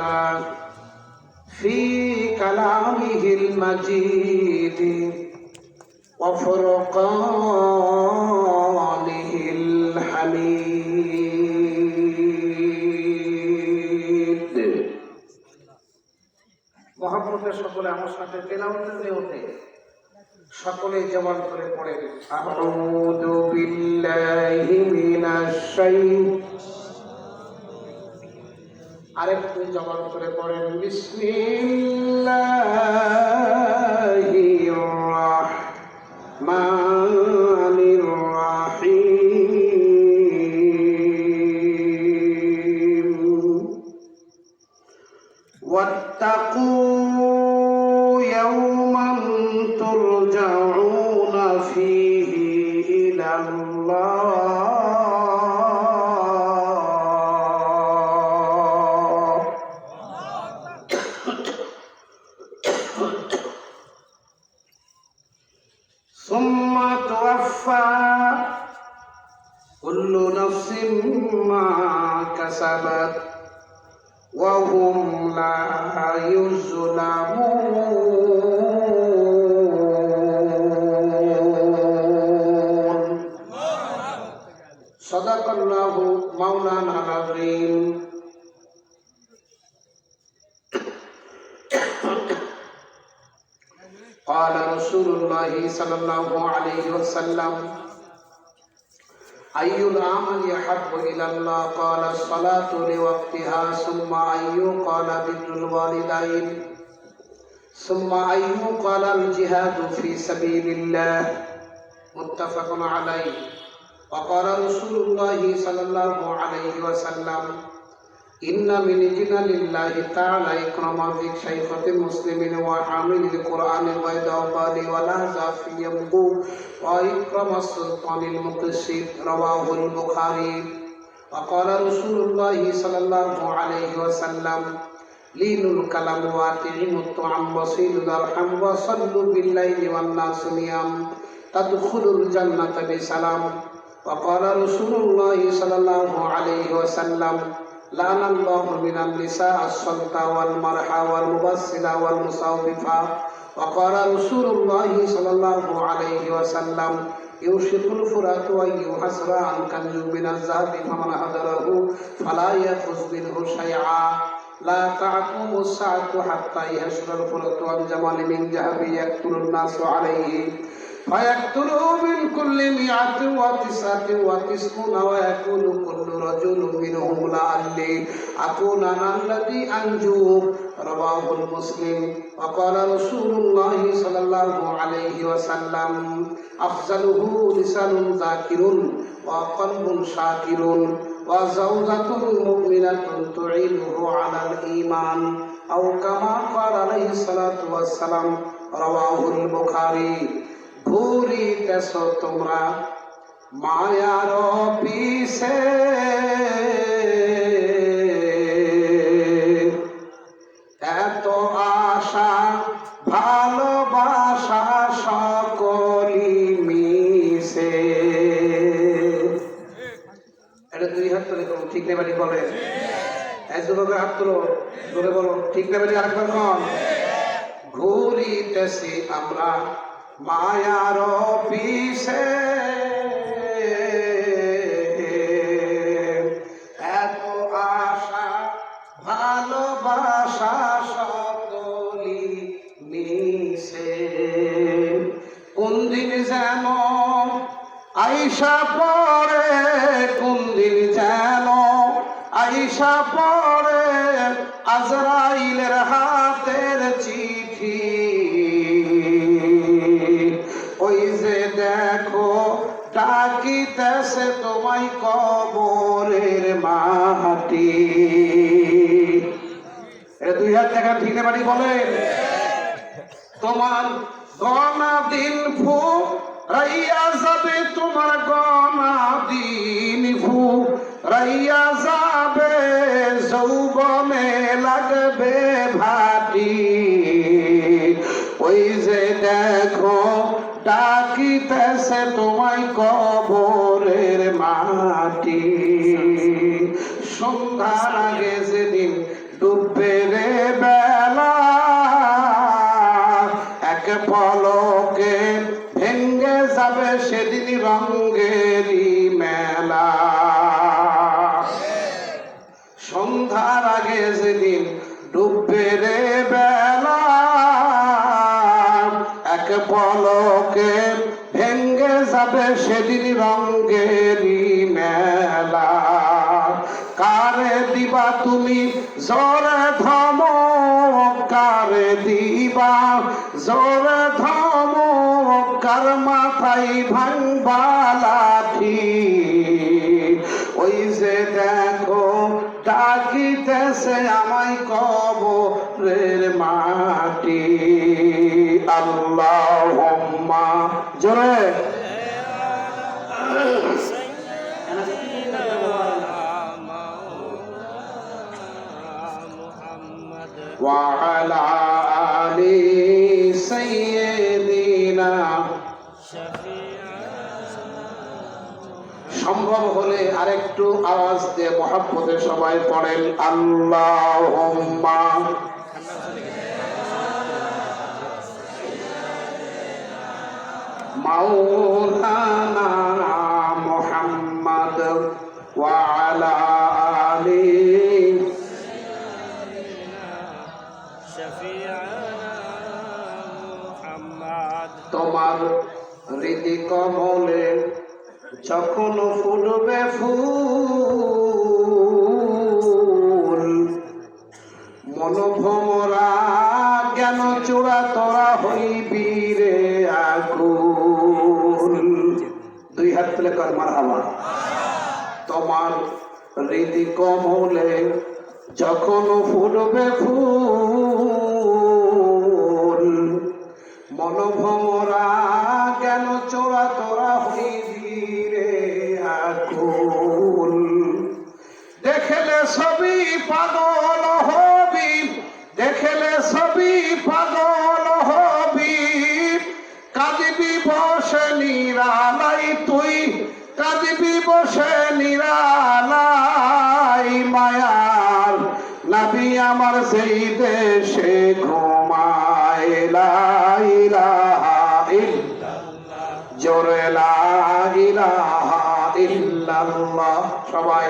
تعالى في كلامه المجيد وفرقانه الحميد মহাপ্রভুকে সকলে আমার সাথে তেলাওয়াতের নিয়তে সকলে জবান করে পড়েন আউযু বিল্লাহি মিনাশ শাইতানির আরেকটু জবাব করে পড়েন বিসমিল্লাহির الله مولانا العظيم. قال رسول الله صلى الله عليه وسلم أي العمل يحب إلى الله؟ قال الصلاة لوقتها ثم أي قال بر الوالدين ثم أي قال الجهاد في سبيل الله. متفق عليه. وقال رسول الله صلى الله عليه وسلم إن من جنان الله تعالى إكرام في شيخة المسلمين وحامل القرآن البيضاء ولهذا في يمقو وإكرم السلطان المقصد رواه البخاري وقال رسول الله صلى الله عليه وسلم لين الكلام واتعم الطعام وصيل الأرحم وصلوا بالليل والناس نيام تدخلوا الجنة بسلام وقال رسول الله صلى الله عليه وسلم لعن الله من النساء السلطة والمرحى والمبصرة والمصوفة وقال رسول الله صلى الله عليه وسلم يوشك الفرات أن يحسر عن كنز من الذهب فمن حضره فلا يأخذ منه شيئا لا تعقوم الساعة حتى يحشر الفرات عن جمال من ذهب يقتل الناس عليه فيقتله من كل مئة وتسعة وتسعون ويكون كل رجل منهم لعلي أكون أنا الذي أنجو رواه المسلم وقال رسول الله صلى الله عليه وسلم أفضله لسان ذاكر وقلب شاكر وزوجة مؤمنة تعينه على الإيمان أو كما قال عليه الصلاة والسلام رواه البخاري ঘুরিতেছ তোমরা মায়ার পিছে এত আশা ভালোবাসা সকলি মিশে। এটা দুই হাত তুলে করুন ঠিক নেবারি বলে? এক যুবকের হাত তুলো ধরে বলো ঠিক নেবারি আরেকবার কন ঘুরিতেছি আমরা মায়ার পিছে এত আশা, ভালোবাসা সকলি মিশে। কোন দিন যেন আইসা পরে কোন দিন যেন আইসা পরে আজরাইলের হাতের দুই দেখা ঠিক বাড়ি তোমার গনা দিন ফু, রাইয়া যাবে তোমার গনা দিন ফু, রাইয়া যাবে লাগবে ভাটি। ওই যে দেখো, ডাকিতেছে তোমায় কবরের রে বেলা এক পলকে ভেঙ্গে যাবে সেদিন রঙ্গেরি মেলা। কারে দিবা তুমি জোরে ধমক, কারে দিবা জোরে ধমক, কার মাথায় ভাঙবা লাঠি? ওই যে দেখো ডাকিতেছে আমায় কবরের মাটি আল্লাহ জোরে وعلى সম্ভব হলে আরেকটু আওয়াজ দিয়ে মহাব্বতে সবাই পড়েন আল্লাহ মাওলানা মুহাম্মদ ওয়ালা আলি তোমার হৃদি কমলে যখন ফুলবে ফুল মনোভমরা জ্ঞান চূড়া তোরা হইবি রে আকুল। দুই হাত তুলে কর, মারহাবা। তোমার হৃদি কমলে যখন ফুলবে ফুল মনোভমরা সবই পাগল হবি দেখলে সবই পাগল হবি কাঁদবি বসে নিরালাই তুই, কাঁদবি বসে নিরালাই মায়ার। নবী আমার সেই দেশে ঘুমায় লা ইলাহা ইল্লাল্লাহ জোরে লা ইল্লাল্লাহ। সবাই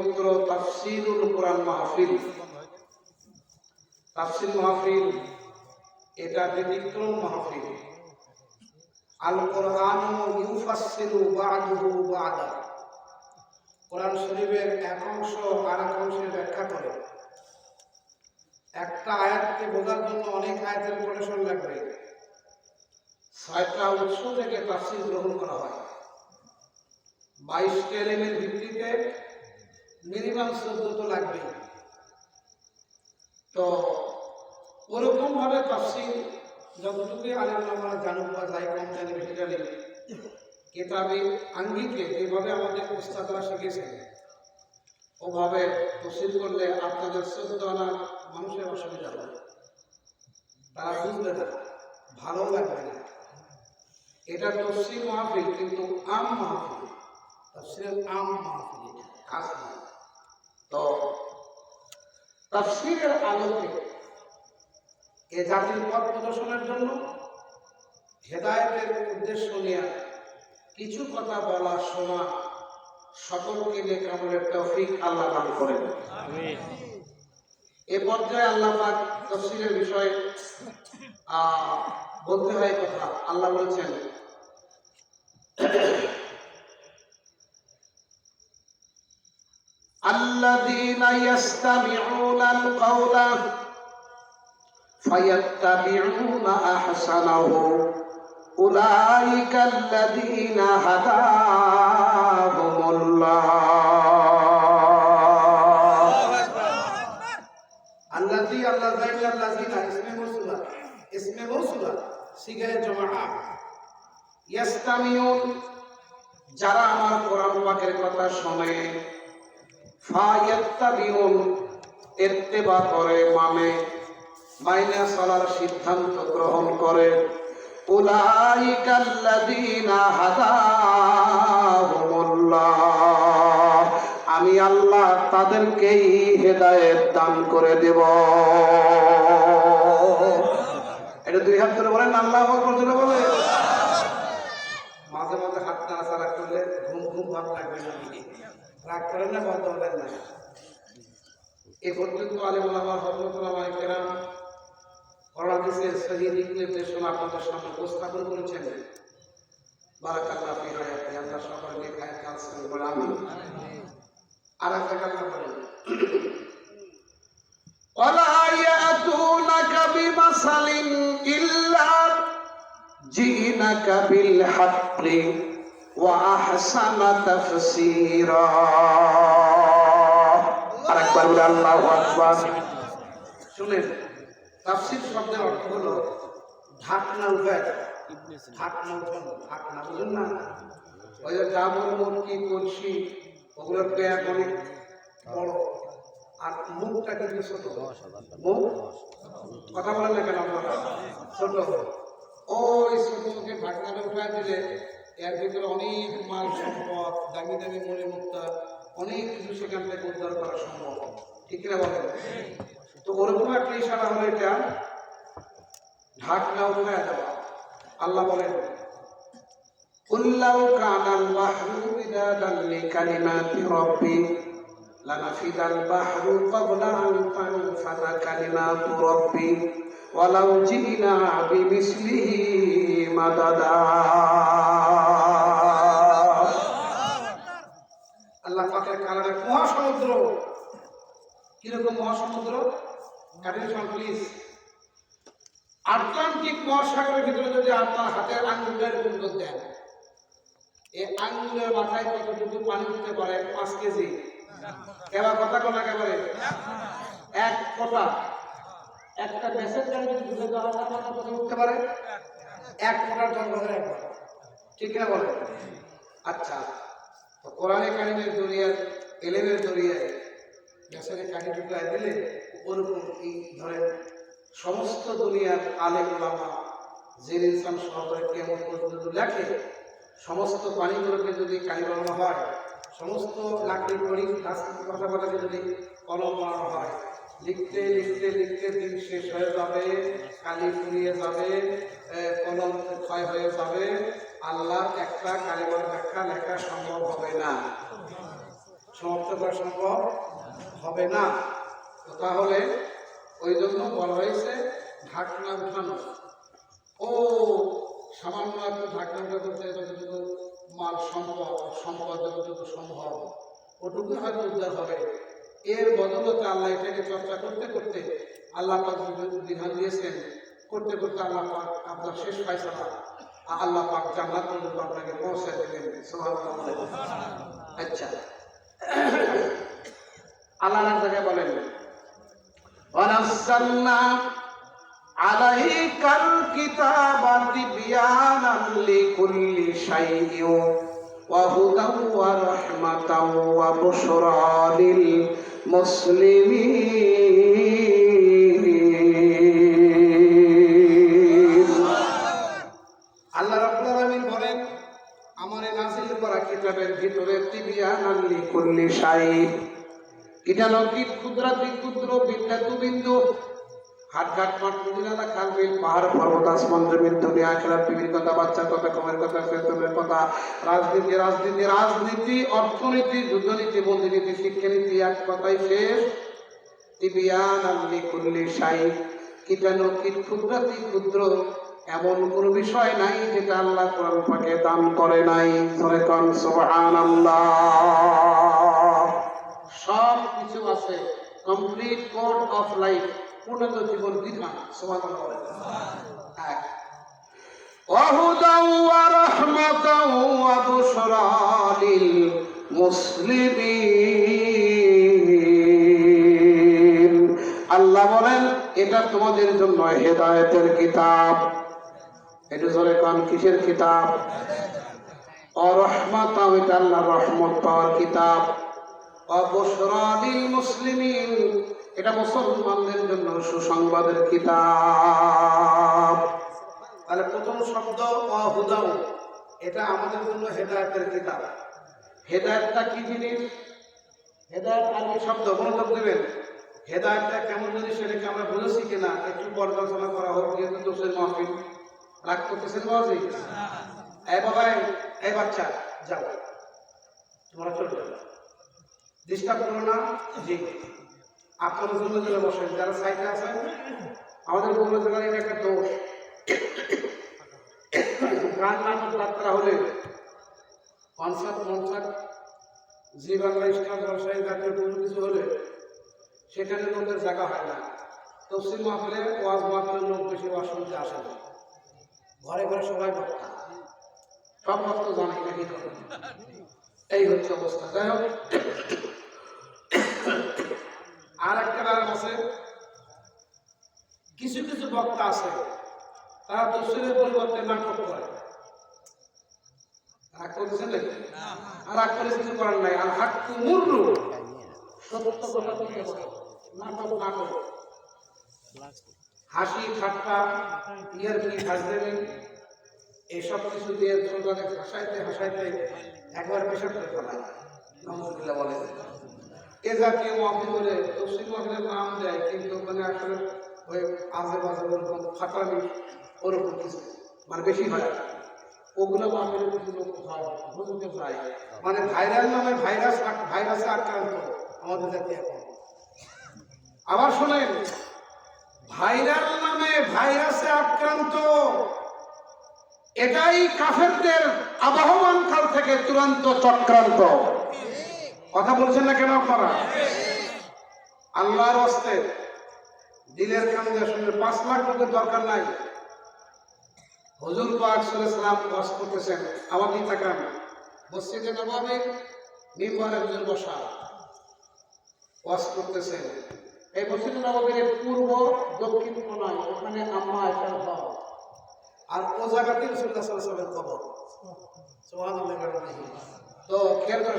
পবিত্র তাফসিরুল কোরআন মাহফিল। তাফসির মাহফিল, এটা ব্যতিক্রম মাহফিল। আল কোরআন ইউফাসসিরু বা'দুহু বা'দা। কোরআন শরীফের এক অংশ আর এক অংশে ব্যাখ্যা করে। একটা আয়াতকে বোঝার জন্য অনেক আয়াতের কোটেশন লাগবে। ছয়টা উৎস থেকে তাফসির গ্রহণ করা হয়। বাইশটা এলেমের ভিত্তিতে মিনিমাম চোদ্দ তো লাগবে তো ওরকম ভাবে তাফসির যতটুকু আলেম আমরা জানুক বা যাই কম জানি বেশি জানি কেতাবে আঙ্গিকে যেভাবে আমাদের উস্তাদরা শিখেছেন ওভাবে তফসিল করলে আপনাদের চোদ্দ আনা মানুষের অসুবিধা হবে তারা বুঝবে না ভালো লাগবে না। এটা তফসিল মাহফিল কিন্তু আম মাহফিল তফসিল আম মাহফিল এটা, না তো তফসিলের আলোকে এ জাতির পথ প্রদর্শনের জন্য হেদায়তের উদ্দেশ্য নিয়ে কিছু কথা বলা শোনা সকলকে নিয়ে কামলের তৌফিক আল্লাহ দান করেন। এ পর্যায়ে আল্লাহ পাক তফসিলের বিষয়ে বলতে হয় কথা। আল্লাহ বলছেন الذين يستمعون القول فيتبعون أحسنه أولئك الذين هداهم الله الذي الذين الذين اسم موصولة اسم موصولة সিগায় জমা ইয়াস্তামিউন যারা আমার কোরআন পাকের কথা শোনে ফায়াত্তাবিউন করে মানে মাইনা চলার সিদ্ধান্ত গ্রহণ করে। উলাইকাল্লাযীনা হাদাহুমুল্লাহ, আমি আল্লাহ তাদেরকেই হেদায়েত দান করে দেব। এটা দুই হাত ধরে বলেন আল্লাহ আকবার বলে মাঝে মাঝে হাত নাড়াচাড়া করলে ঘুম ঘুম ভাব লাগবে রাগ করেন না বন্ধ হলেন না এ পর্যন্ত আলিম আল্লাহ হজরতুল্লাহ কেরাম করোনাদিসের সহি নির্দেশনা আপনাদের সামনে উপস্থাপন করেছেন বারাকাল্লাহ ফি হায়াতি আল্লাহ সকলকে খায় কাজ করে বলে আমি আর এক জায়গায় আল্লাহ বলেন ولا يأتونك بمثل إلا جئنك بالحق وأحسن تفسيرا আরেকবার বলে আল্লাহু আকবার শুনেন তাফসীর শব্দের অর্থ হলো ঢাকনা উঠে ঢাকনা উঠানো ঢাকনা বুঝুন না ওই যে ডাবর মুরগি কলসি ওগুলোর পেয়ার অনেক বড় আর মুখটা কিন্তু ছোট মুখ কথা বলেন না কেন আপনারা ছোট ওই ছোট মুখে ঢাকনাটা উঠায় দিলে এর ভিতরে অনেক মাল, সম্পদ, দামি দামি মনে মুক্তা, অনেক কিছু সেখান থেকে উদ্ধার করা সম্ভব। ঠিক না বলেন? তো ওরকম একটা ইশারা হলো এটা, ঢাকনা উঠায় দেওয়া। আল্লাহ বলেন কুল্লাউ কানাল বাহরু লিকালিমাতি লানাফিদাল বাহরু ওয়ালাউ জিনা বিমিসলিহি মাদাদা। আমাদের কানাডার মহাসমুদ্র। কীরকম মহাসমুদ্র? প্লিজ আটলান্টিক মহাসাগরের ভিতরে যদি আপনার আঙ্গুলের দেন, এই আঙ্গুলের মাথায় কতটুকু পানি পারে? পাঁচ কেজি। কথা কোন একেবারে। এক একটা মেসেজ গাড়ি যদি ঢুকে দেওয়া হয় উঠতে পারে, এক কোটার জন্ম ঠিক না বলে আচ্ছা। তো কোরআনে কারিমের দরিয়ার এলেমের দরিয়ায় গ্যাসের কাঠি ঢুকায় দিলে ওরকম এই ধরেন সমস্ত দুনিয়ার আলেম লামা জের ইনসান সহকারে কেমন পর্যন্ত লেখে, সমস্ত পানিগুলোকে যদি কালি বানানো হয়, সমস্ত লাকড়ি কড়ি কথা কথাকে যদি কলম বানানো হয়, লিখতে লিখতে লিখতে দিন শেষ হয়ে যাবে কালি ফুরিয়ে যাবে কলম ক্ষয় হয়ে যাবে আল্লাহ একটা কালিমার ব্যাখ্যা লেখা সম্ভব হবে না। সমাপ্ত করা সম্ভব হবে না। তাহলে ওই জন্য বলা হয়েছে, ঢাকনা উঠানো। ও, সামান্য একটু ঢাকনা উঠা করতে যতটুকু মাল সম্ভব সম্পদ যতটুকু সম্ভব, ওটুকু হয়তো উদ্ধার হবে। এর বদলতে আল্লাহ এটাকে চর্চা করতে করতে আল্লাহ পাক বিধান দিয়েছেন, করতে করতে আল্লাহ আপনার শেষ ফাইসলা আল্লাহ পাক জান্নাত পর্যন্ত আপনাকে পৌঁছে দেবেন সুবহানাল্লাহ আচ্ছা আল্লাহ এক জায়গায় বলেন ونزلنا عليك الكتاب تبيانا لكل شيء وهدى ورحمة وبشرى للمسلمين লিকুল্লি শাই কিটালঙ্কিত ক্ষুদ্রাতি ক্ষুদ্র বিন্দু। বিন্দু মাঠ পাহাড়, পর্বত টিভির কথা বাচ্চার কথা কমের কথা কথা, রাজনীতি রাজনীতি রাজনীতি, অর্থনীতি, যুদ্ধনীতি শিক্ষানীতি, এক কথাই শেষ। কুল্লি ক্ষুদ্রাতি ক্ষুদ্র এমন কোন বিষয় নাই যেটা আল্লাহ কোরআন পাকে দান করে নাই। কন, সুবহানাল্লাহ। সব কিছু আছে কমপ্লিট কোড অফ লাইফ পূর্ণত জীবন বিধান সমাধান করে এক وهدى ورحمة وبشرى للمسلمين আল্লাহ বলেন এটা তোমাদের জন্য হেদায়েতের কিতাব এটা জোরে কান কিসের কিতাব অরহমাত এটা আল্লাহ রহমত পাওয়ার কিতাব অবসরালিল মুসলিমিন। এটা মুসলমানদের জন্য সুসংবাদের কিতাব। তাহলে প্রথম শব্দ অহুদাউ। এটা আমাদের জন্য হেদায়েতের কিতাব। হেদায়েতটা কি জিনিস? হেদায়েত আরবি শব্দ? মনোযোগ দেবেন। হেদায়েতটা কেমন জিনিস সেটাকে আমরা বুঝেছি কিনা একটু পর্যালোচনা করা হোক যেহেতু দোষের মাহফিল রাগ করতেছেন বাবাজি এই বাবা এই বাচ্চা যাও। তোমরা চলে যাও। ডিস্টার্ব করো না জি আপনার জন্য জন্য বসেন যারা সাইডে আছেন আমাদের বগুড়া জেলার এটা একটা দোষ। গান যাত্রা হলে concert concert, Zee Bangla star ব্যবসায়ী জাতীয় কোনো কিছু হলে সেখানে লোকের জায়গা হয় না। তফসিল মাহফিলে ওয়াজ মাহফিলের লোক বেশি শুনতে আসে না। ঘরে ঘরে সবাই বক্তা। সব ভক্ত জানে এই হচ্ছে অবস্থা। যাই হোক। আর একটা কারণ আছে। কিছু কিছু বক্তা আছে, তারা তফসিলের পরিবর্তে নাটক করে। আর। নাটক হাসি, ঠাট্টা কিছু হাসাইতে হাসাইতে একবার পেশাব করে নমস্কার বলে এ জাতীয় বলে তফসিল মাহফিলের নাম দেয়, কিন্তু ওখানে আসলে ওই বাজে ওরকম ফাটানি ওরকম কিছু মানে বেশি হয় ওগুলো মাহফিলে কিছু লোক হয়, বুঝতে যায় মানে ভাইরাল নামে ভাইরাস ভাইরাসে আক্রান্ত আমাদের জাতি এখন। আবার শোনেন, ভাইরাল নামে ভাইরাসে আক্রান্ত। এটাই কাফেরদের আবহমান কাল থেকে চূড়ান্ত চক্রান্ত। কথা বলছেন না কেন আপনারা? আল্লাহর হস্তে দিলের কান্দে শুনলে পাঁচ লাখ লোকের দরকার নাই। হজুর পাক সালাম ওয়াজ করতেছেন আবাদি তাকান মসজিদে নবাবে মিম্বরে হুজুর বসা। ওয়াজ করতেছেন। এই মসজিদ নবাবের পূর্ব, দক্ষিণ কোনায় ওখানে আম্মা আয়সার ঘর আর ও জায়গাতে রসুল্লাহ সাল্লামের কবর। সুবহানাল্লাহ তো খেয়াল করে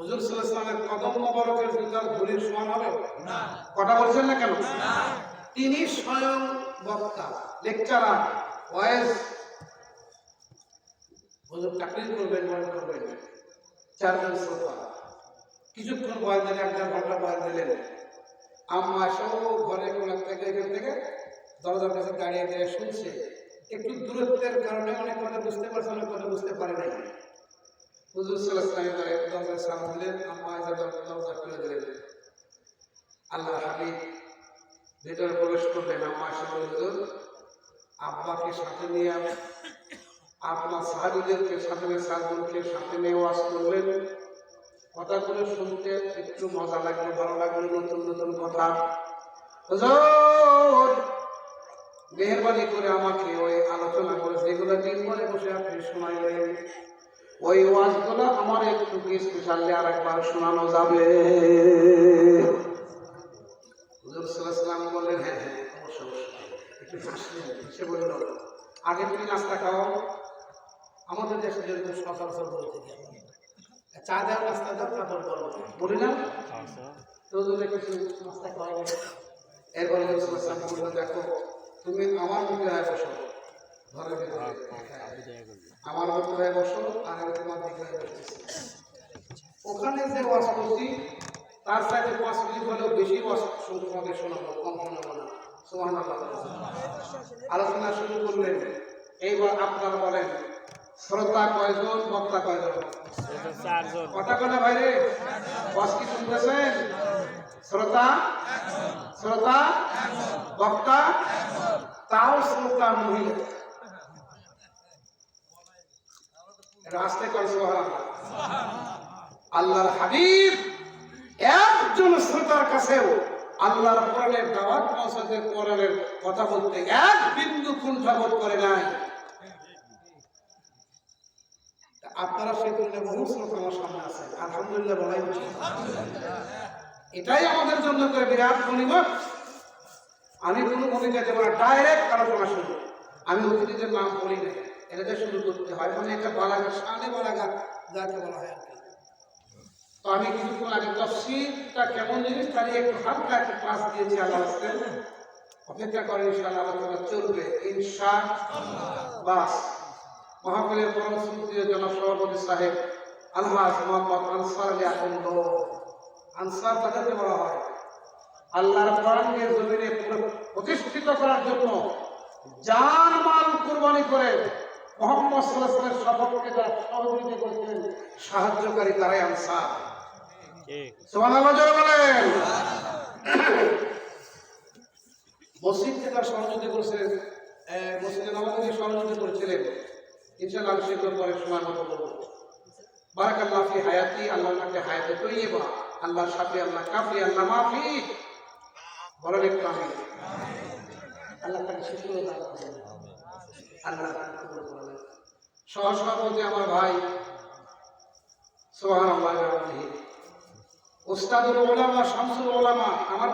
হুজুর সাল্লাল্লাহু কদম মোবারকের ভিতর ধুলির সমান হবে? না। কথা বলছেন না কেন? তিনি স্বয়ং বক্তা লেকচারার ওয়েস হুজুর চাকরি করবেন বয়ান করবেন। চারজন শ্রোতা। কিছুক্ষণ বয়ান দিলেন এক দেড় ঘণ্টা বয়ান দিলেন। আম্মা সব ঘরে কোনার থেকে এখান থেকে দরজার কাছে দাঁড়িয়ে দাঁড়িয়ে শুনছে। একটু দূরত্বের কারণে অনেক কথা বুঝতে পারছে অনেক কথা বুঝতে পারে নাই। হুজুর দিলেন। আল্লাহ হাবিব ভেতরে প্রবেশ করলেন, আম্মা এসে হুজুর, আব্বাকে সাথে নিয়ে আপনার সাহাবিদেরকে সাথে নিয়ে সাহাবুলকে সাথে নিয়ে ওয়াজ করলেন। কথাগুলো শুনতে একটু মজা লাগল, ভালো লাগল, নতুন নতুন কথা। হুজুর, মেহরবানি করে আমাকে ওই আলোচনা করে যেগুলো দিন পরে বসে আপনি শোনাইলেন। ওই ওয়াজগুলো আমার একটু স্পেশালি আর একবার শোনানো যাবে? হুজুর সাল্লাম বললেন হ্যাঁ হ্যাঁ একটু সে বলল আগে তুমি নাস্তা খাও। আমাদের দেশে যেরকম সচরাচর বলতে চা নাস্তা দাও তারপর বলো বলি না? তো কিছু নাস্তা খাওয়া গেল। এরপরে রসুলাম বলল দেখো, তুমি আমার মুখে বসো। ভিতরে আমার হয়ে বসো আর আমি তোমার দিকে ওখানে যে ওয়াজ করছি তার সাথে পাঁচ মিনিট হলেও বেশি ওয়াজ তোমাদের শোনাবো কম শোনাবো না। সুবহানাল্লাহ। আলোচনা শুরু করলেন। এইবার আপনারা বলেন শ্রোতা কয়জন বক্তা কয়জন? কথা কথা ভাইরে বস কি শুনতেছেন? শ্রোতা? শ্রোতা? বক্তা? তাও শ্রোতা মহিলা। আসতে করে আল্লাহর হাবিব একজন শ্রোতার কাছেও আল্লাহর কোরআনের দাওয়াত পৌঁছাতে কোরআনের কথা বলতে এক বিন্দু কুণ্ঠাবোধ করে নাই। আপনারা সেই তুলনায় বহু শ্রোতা আমার সামনে আছে। আলহামদুলিল্লাহ বলাই উচিত। এটাই আমাদের জন্য করে বিরাট গণিমত। আমি কোনো ভূমিকা দেবো না ডাইরেক্ট আলোচনা শুরু আমি অতিথিদের নাম বলি না এটাতে শুরু করতে হয় মানে একটা বালাঘাট সামনে বালাঘাট যাকে বলা হয় তো আমি কিছুক্ষণ আগে তফসিলটা কেমন জিনিস? তার একটু হালকা একটা ক্লাস দিয়েছি আল্লাহ অপেক্ষা করে ইনশাআল্লাহ আলোচনা চলবে। ইনশা বাস। মহাপলের পরম জনাব সভাপতি সাহেব আলহাজ মোহাম্মদ আনসার আলী আনসার তাদেরকে বলা হয়। আল্লাহর কোরআনকে জমিনে প্রতিষ্ঠিত করার জন্য জান মাল কুরবানি করে মোহাম্মদ সাল্লাহ সাল্লামের সফরকে যারা সহযোগিতা করেছিলেন, সাহায্যকারী তারাই আনসার। হায়াতি আল্লাহ তাকে হায়াতে তৈয়বা আল্লাহ সাফি আল্লাহ কাফি মাফি। বলেন আল্লাহ। সহসভাপতি আমার ভাই সোহান আল্লাহ ওস্তাদুল ওলামা শামসুল ওলামা আমার